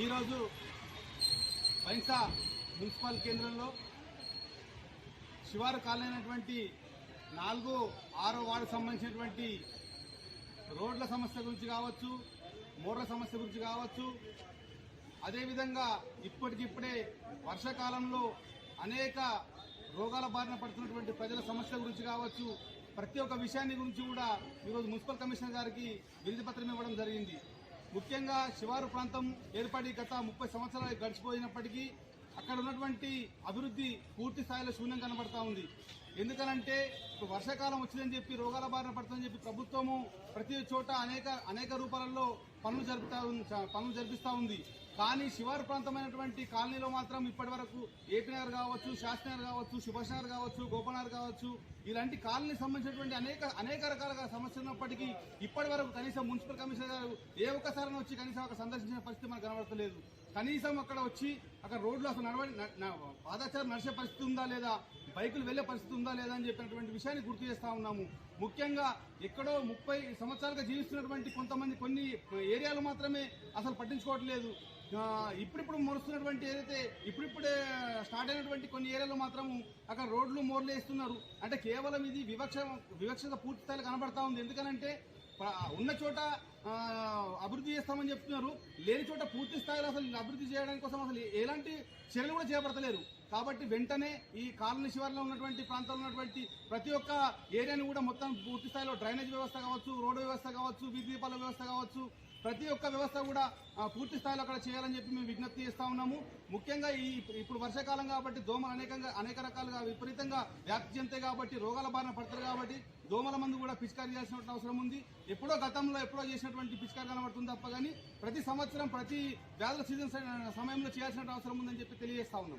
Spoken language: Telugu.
ఈరోజు పైసా మున్సిపల్ కేంద్రంలో శివారు కాలైనటువంటి నాలుగు ఆరో వార్డు సంబంధించినటువంటి రోడ్ల సమస్య గురించి కావచ్చు మోర్ల సమస్య గురించి కావచ్చు అదేవిధంగా ఇప్పటికిప్పుడే వర్షాకాలంలో అనేక రోగాల బారిన పడుతున్నటువంటి ప్రజల సమస్యల గురించి కావచ్చు ప్రతి ఒక్క విషయాన్ని గురించి కూడా ఈరోజు మున్సిపల్ కమిషనర్ గారికి వినతి పత్రం ఇవ్వడం జరిగింది. ముఖ్యంగా శివారు ప్రాంతం ఏర్పడి గత ముప్పై సంవత్సరాలు గడిచిపోయినప్పటికీ అక్కడ ఉన్నటువంటి అభివృద్ధి పూర్తి స్థాయిలో శూన్యం కనబడతా ఉంది. ఎందుకనంటే వర్షాకాలం వచ్చిందని చెప్పి రోగాల బారిన పడుతుందని చెప్పి ప్రభుత్వము ప్రతి చోట అనేక అనేక రూపాలలో పనులు జరుపుతా పనులు జరిపిస్తూ ఉంది. కానీ శివారు ప్రాంతమైనటువంటి కాలనీలో మాత్రం ఇప్పటి వరకు ఏపీనగర్ కావచ్చు శాస్త్రనగర్ కావచ్చు శుభశనగర్ కావచ్చు గోపనగర్ కావచ్చు ఇలాంటి కాలనీ సంబంధించినటువంటి అనేక అనేక రకాల సమస్యలు ఉన్నప్పటికీ ఇప్పటి వరకు కనీసం మున్సిపల్ కమిషనర్ గారు ఏ ఒక్కసారి వచ్చి కనీసం ఒక సందర్శించిన పరిస్థితి మనకు కనబడతలేదు. కనీసం అక్కడ వచ్చి అక్కడ రోడ్లు అసలు నడవడి న- నడిచే పరిస్థితి ఉందా లేదా బైకులు వెళ్ళే పరిస్థితి ఉందా లేదా అని చెప్పినటువంటి విషయాన్ని గుర్తు చేస్తా ఉన్నాము. ముఖ్యంగా ఎక్కడో ముప్పై సంవత్సరాలుగా జీవిస్తున్నటువంటి కొంతమంది కొన్ని ఏరియాలు మాత్రమే అసలు పట్టించుకోవట్లేదు. ఇప్పుడిప్పుడు మరుస్తున్నటువంటి ఏదైతే ఇప్పుడిప్పుడే స్టార్ట్ అయినటువంటి కొన్ని ఏరియాలో మాత్రము అక్కడ రోడ్లు మోర్లు వేస్తున్నారు అంటే కేవలం ఇది వివక్ష వివక్షత పూర్తి స్థాయిలో కనబడతా ఉంది. ఎందుకనంటే ఉన్న చోట అభివృద్ధి చేస్తామని చెప్తున్నారు. లేని చోట పూర్తి స్థాయిలో అసలు అభివృద్ధి చేయడానికి కోసం అసలు ఎలాంటి చర్యలు కూడా చేపడతలేరు. కాబట్టి వెంటనే ఈ కాలనీ శివార్లో ఉన్నటువంటి ప్రాంతంలో ఉన్నటువంటి ప్రతి ఒక్క ఏరియాని కూడా మొత్తం పూర్తి స్థాయిలో డ్రైనేజ్ వ్యవస్థ కావచ్చు రోడ్డు వ్యవస్థ కావచ్చు వీధి దీపాల వ్యవస్థ కావచ్చు ప్రతి ఒక్క వ్యవస్థ కూడా పూర్తి స్థాయిలో అక్కడ చేయాలని చెప్పి మేము విజ్ఞప్తి చేస్తా ఉన్నాము. ముఖ్యంగా ఈ ఇప్పుడు వర్షాకాలం కాబట్టి దోమలు అనేకంగా అనేక రకాలుగా విపరీతంగా వ్యాప్తి చెందుతాయి కాబట్టి రోగాల బారిన పడతారు కాబట్టి దోమల మందు కూడా పిచికారీ చేయాల్సిన అవసరం ఉంది. ఎప్పుడో గతంలో ఎప్పుడో చేసినటువంటి పిచికారీ కనబడుతుంది తప్ప కానీ ప్రతి సంవత్సరం ప్రతి వ్యాధుల సీజన్ సమయంలో చేయాల్సిన అవసరం ఉందని చెప్పి తెలియజేస్తా ఉన్నాం.